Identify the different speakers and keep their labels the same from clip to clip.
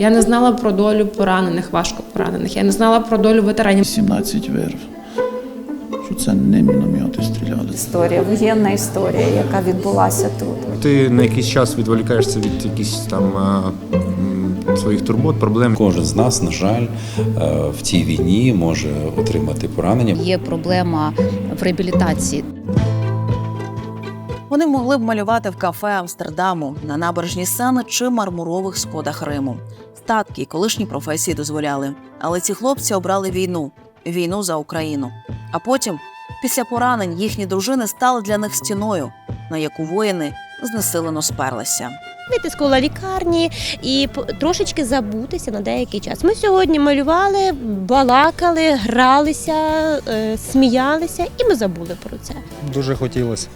Speaker 1: Я не знала про долю поранених, важко поранених. Я не знала про долю ветеранів.
Speaker 2: 17 вирв. Що це не міномети стріляли.
Speaker 3: Історія, воєнна історія, яка відбулася тут.
Speaker 4: Ти на якийсь час відволікаєшся від якихось там своїх турбот, проблем.
Speaker 5: Кожен з нас, на жаль, е, в цій війні може отримати поранення.
Speaker 6: Є проблема в реабілітації.
Speaker 7: Вони могли б малювати в кафе Амстердаму, на набережні Сени чи мармурових сходах Риму. Статки й колишні професії дозволяли. Але ці хлопці обрали війну війну за Україну. А потім, після поранень, їхні дружини стали для них стіною, на яку воїни знесилено сперлися.
Speaker 8: вийти з кола лікарні і трошечки забутися на деякий час. Ми сьогодні малювали, балакали, гралися, е, сміялися, і ми забули про це.
Speaker 9: Дуже хотілося.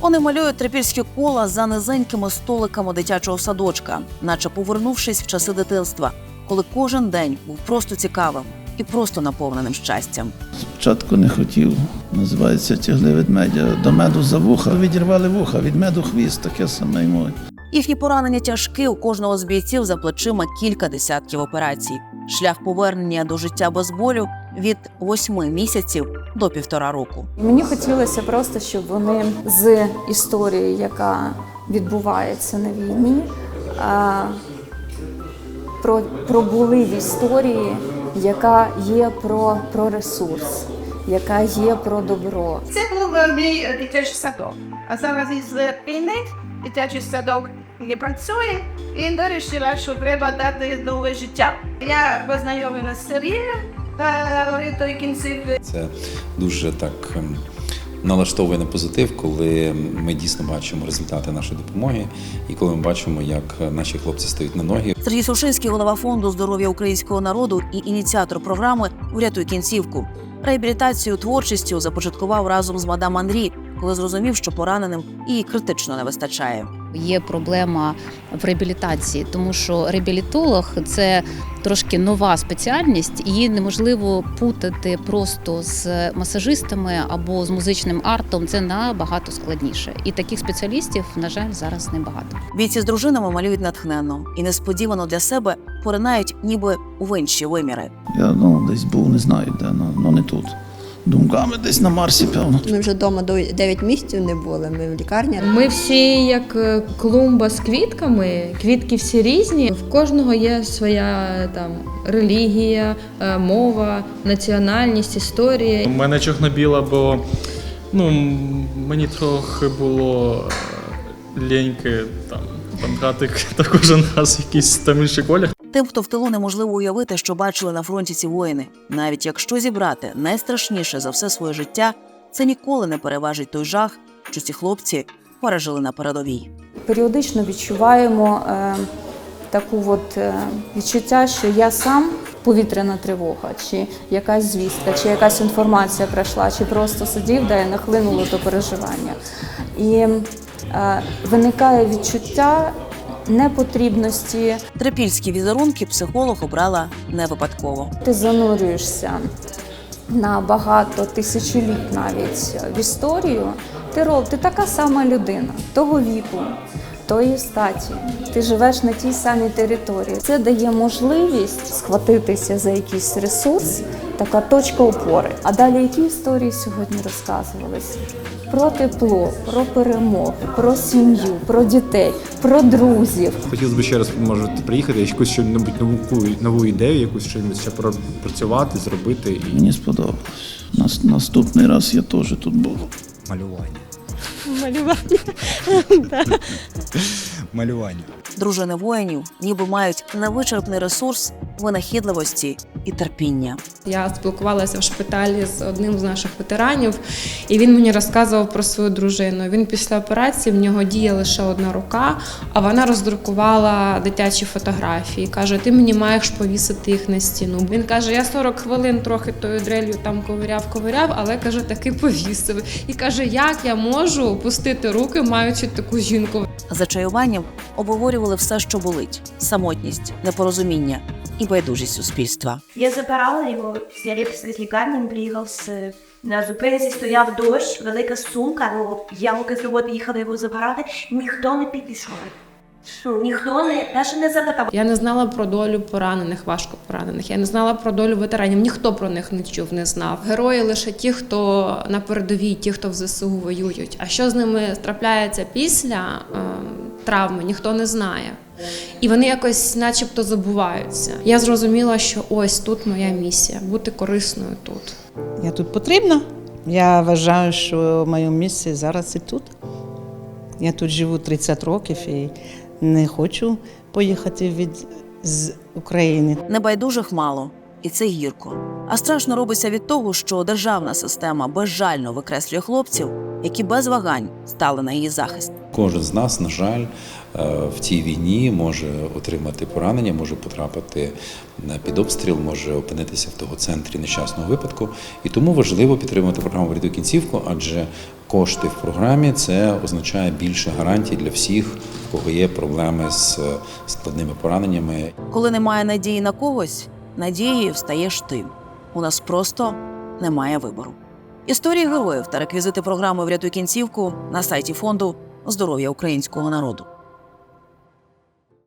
Speaker 7: Вони малюють трипільські кола за низенькими столиками дитячого садочка, наче повернувшись в часи дитинства, коли кожен день був просто цікавим і просто наповненим щастям.
Speaker 2: Спочатку не хотів. Називається тягли ведмедя. До меду за вуха, відірвали вуха, від меду хвіст, таке саме й моє.
Speaker 7: Їхні поранення тяжкі у кожного з бійців за плечима кілька десятків операцій. Шлях повернення до життя без болю від восьми місяців до півтора року.
Speaker 3: Мені хотілося просто, щоб вони з історії, яка відбувається на війні, а, про, пробули в історії, яка є про, про ресурс, яка є про добро.
Speaker 10: Це був е, мій е, дитячий садок. А зараз із е, війни дитячий садок не працює і вирішила, що треба дати нове життя. Я познайомилася з Сергієм та той кінців
Speaker 5: Це дуже так ем, налаштовує на позитив, коли ми дійсно бачимо результати нашої допомоги, і коли ми бачимо, як наші хлопці стають на ноги.
Speaker 7: Сергій Сушинський, голова фонду здоров'я українського народу і ініціатор програми Врятуй кінцівку. Реабілітацію творчістю започаткував разом з мадам Андрі, коли зрозумів, що пораненим її критично не вистачає.
Speaker 6: Є проблема в реабілітації, тому що реабілітолог це трошки нова спеціальність, її неможливо путати просто з масажистами або з музичним артом. Це набагато складніше. І таких спеціалістів, на жаль, зараз небагато.
Speaker 7: Бійці з дружинами малюють натхненно і несподівано для себе поринають ніби в інші виміри.
Speaker 2: Я ну, десь був, не знаю де, ну, ну не тут. Думками десь на Марсі, певно.
Speaker 11: Ми вже вдома до 9 місяців не були. Ми в лікарні.
Speaker 1: Ми всі як е, клумба з квітками, квітки всі різні. В кожного є своя там релігія, е, мова, національність, історія.
Speaker 9: У мене чорно-біла, бо ну, мені трохи було е, ліньки там, там грати та кожен раз якийсь там інший колір.
Speaker 7: Тим, хто в тилу неможливо уявити, що бачили на фронті ці воїни. Навіть якщо зібрати найстрашніше за все своє життя, це ніколи не переважить той жах, що ці хлопці пережили на передовій.
Speaker 3: Періодично відчуваємо е, таку от, е, відчуття, що я сам повітряна тривога, чи якась звістка, чи якась інформація прийшла, чи просто сидів, де нахлинуло до переживання. І е, виникає відчуття непотрібності.
Speaker 7: Трипільські візерунки психолог обрала не випадково.
Speaker 3: Ти занурюєшся на багато тисячоліть навіть в історію. Ти рол, ти така сама людина того віку, тої статі. Ти живеш на тій самій території. Це дає можливість схватитися за якийсь ресурс, така точка опори. А далі які історії сьогодні розказувалися? Про тепло, про перемогу, про сім'ю, про дітей, про друзів.
Speaker 4: Хотілося б ще раз може приїхати, якусь щось нову нову ідею, якусь щось ще пропрацювати, зробити і
Speaker 2: Мені сподобалось. Нас, наступний раз я теж тут буду.
Speaker 9: Малювання.
Speaker 8: Малювання.
Speaker 9: Малювання.
Speaker 7: Дружини воїнів ніби мають невичерпний ресурс винахідливості і терпіння.
Speaker 1: Я спілкувалася в шпиталі з одним з наших ветеранів, і він мені розказував про свою дружину. Він після операції в нього діє лише одна рука, а вона роздрукувала дитячі фотографії. Каже: ти мені маєш повісити їх на стіну. Він каже: я 40 хвилин трохи тою дрелью там ковиряв, ковиряв, але каже, таки повісив. І каже, як я можу опустити руки, маючи таку жінку.
Speaker 7: За чаюванням обговорювали все, що болить: самотність, непорозуміння і байдужість суспільства.
Speaker 10: Я забирала його з лікарні, приїхав з на зупинці, стояв дощ, велика сумка. Ну, я поки з роботи їхала його забирати, ніхто не підійшов.
Speaker 8: Ніхто не навіть не запитав.
Speaker 1: Я не знала про долю поранених, важко поранених. Я не знала про долю ветеранів. Ніхто про них не чув, не знав. Герої лише ті, хто на передовій, ті, хто в ЗСУ воюють. А що з ними трапляється після е, травми, ніхто не знає. І вони якось, начебто, забуваються. Я зрозуміла, що ось тут моя місія бути корисною тут.
Speaker 12: Я тут потрібна. Я вважаю, що моє місце зараз і тут. Я тут живу 30 років і не хочу поїхати від з України.
Speaker 7: Небайдужих мало, і це гірко. А страшно робиться від того, що державна система безжально викреслює хлопців, які без вагань стали на її захист.
Speaker 5: Кожен з нас, на жаль, е, в цій війні може отримати поранення, може потрапити на під обстріл, може опинитися в того центрі нещасного випадку. І тому важливо підтримувати програму «Врятуй кінцівку, адже кошти в програмі це означає більше гарантій для всіх, в кого є проблеми з е, складними пораненнями.
Speaker 7: Коли немає надії на когось, надією стаєш ти. У нас просто немає вибору. Історії героїв та реквізити програми Врятуй кінцівку на сайті фонду здоров'я українського народу.